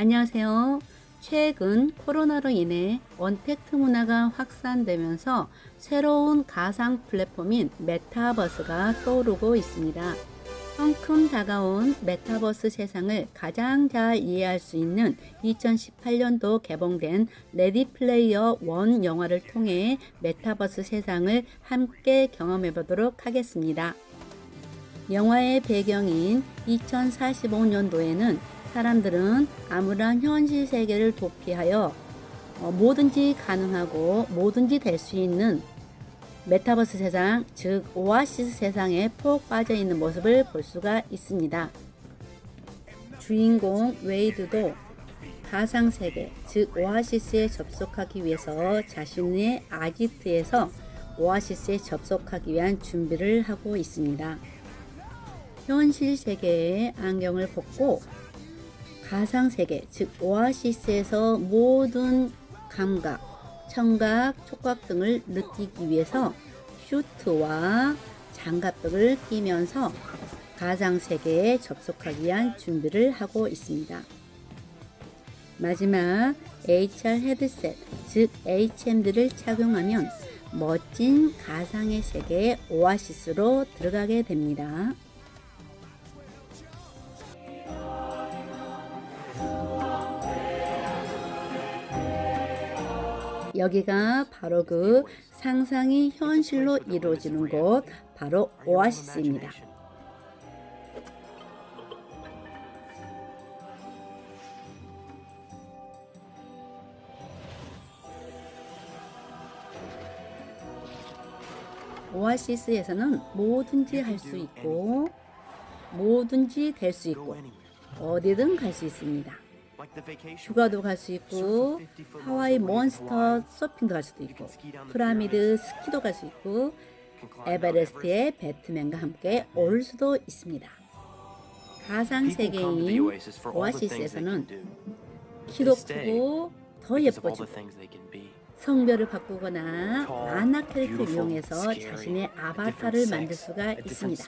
안녕하세요. 최근 코로나로 인해 언택트 문화가 확산되면서 새로운 가상 플랫폼인 메타버스가 떠오르고 있습니다. 성큼 다가온 메타버스 세상을 가장 잘 이해할 수 있는 2018년도 개봉된 레디 플레이어 원 영화를 통해 메타버스 세상을 함께 경험해 보도록 하겠습니다. 영화의 배경인 2045년도에는 사람들은 아무런 현실 세계를 도피하여 어, 뭐든지 가능하고 뭐든지 될 수 있는 메타버스 세상, 즉 오아시스 세상에 푹 빠져 있는 모습을 볼 수가 있습니다. 주인공 웨이드도 가상 세계, 즉 오아시스에 접속하기 위해서 자신의 아지트에서 오아시스에 접속하기 위한 준비를 하고 있습니다. 현실 세계의 안경을 벗고 가상 세계, 즉 오아시스에서 모든 감각, 청각, 촉각 등을 느끼기 위해서 슈트와 장갑 등을 끼면서 가상 세계에 접속하기 위한 준비를 하고 있습니다. 마지막 HR 헤드셋, 즉 HMD를 착용하면 멋진 가상의 세계의 오아시스로 들어가게 됩니다. 여기가 바로 그 상상이 현실로 이루어지는 곳, 바로 오아시스입니다. 오아시스에서는 뭐든지 할 수 있고, 뭐든지 될 수 있고, 어디든 갈 수 있습니다. 휴가도 갈 수 있고 하와이 몬스터 서핑도 갈 수도 있고 피라미드 스키도 갈 수 있고 에베레스트에 배트맨과 함께 오를 수도 있습니다. 가상 세계인 오아시스에서는 키도 크고 더 예뻐지고 성별을 바꾸거나 만화 캐릭터 이용해서 자신의 아바타를 만들 수가 있습니다.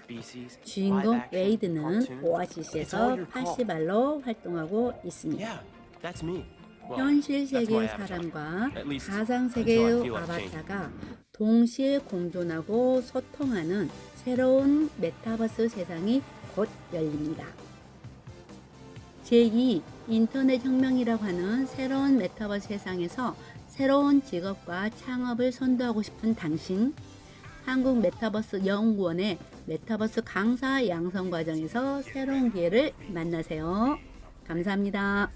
주인공 웨이드는 오아시스에서 80알로 활동하고 있습니다. 현실 세계의 사람과 가상 세계의 아바타가 동시에 공존하고 소통하는 새로운 메타버스 세상이 곧 열립니다. 제2 인터넷 혁명이라고 하는 새로운 메타버스 세상에서 새로운 직업과 창업을 선도하고 싶은 당신, 한국 메타버스 연구원의 메타버스 강사 양성 과정에서 새로운 기회를 만나세요. 감사합니다.